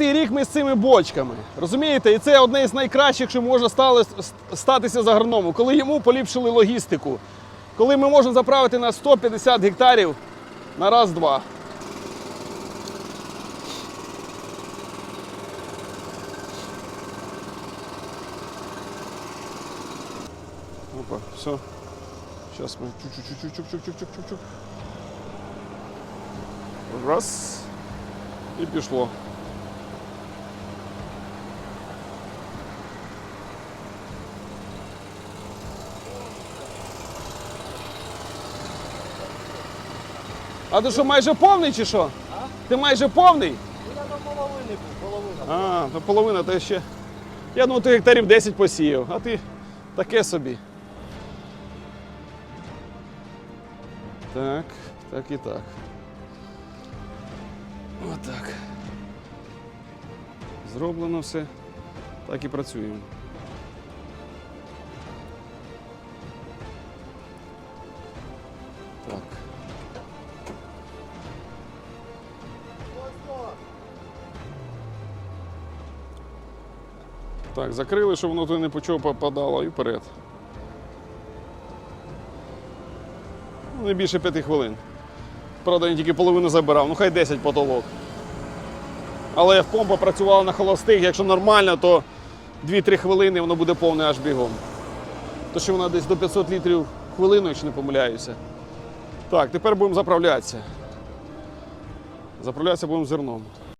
Рік ми з цими бочками. Розумієте? І це одне з найкращих, що може статися за агрономом, коли йому поліпшили логістику. Коли ми можемо заправити на 150 гектарів на раз-два. Опа, все. Сейчас мы чуть-чуть-чуть-чуть-чуть-чуть-чуть-чуть. Раз. І пішло. А ти що, майже повний чи що? Ти майже повний? Я до половини був, половина. А, то половина, то ще. Я думаю, ти гектарів 10 посіяв, а ти таке собі. Так, так і так. Отак. Зроблено все. Так і працюємо. Так. Так, закрили, щоб воно туди не почого попадало і вперед. Ну, Не більше п'яти хвилин. Правда, він тільки половину забирав, ну хай 10 потолок. Але помпа працювала на холостих, якщо нормально, то 2-3 хвилини воно буде повне аж бігом. То що вона десь до 500 літрів хвилину, якщо не помиляюся. Так, тепер будемо заправлятися. Заправлятися будемо зерном.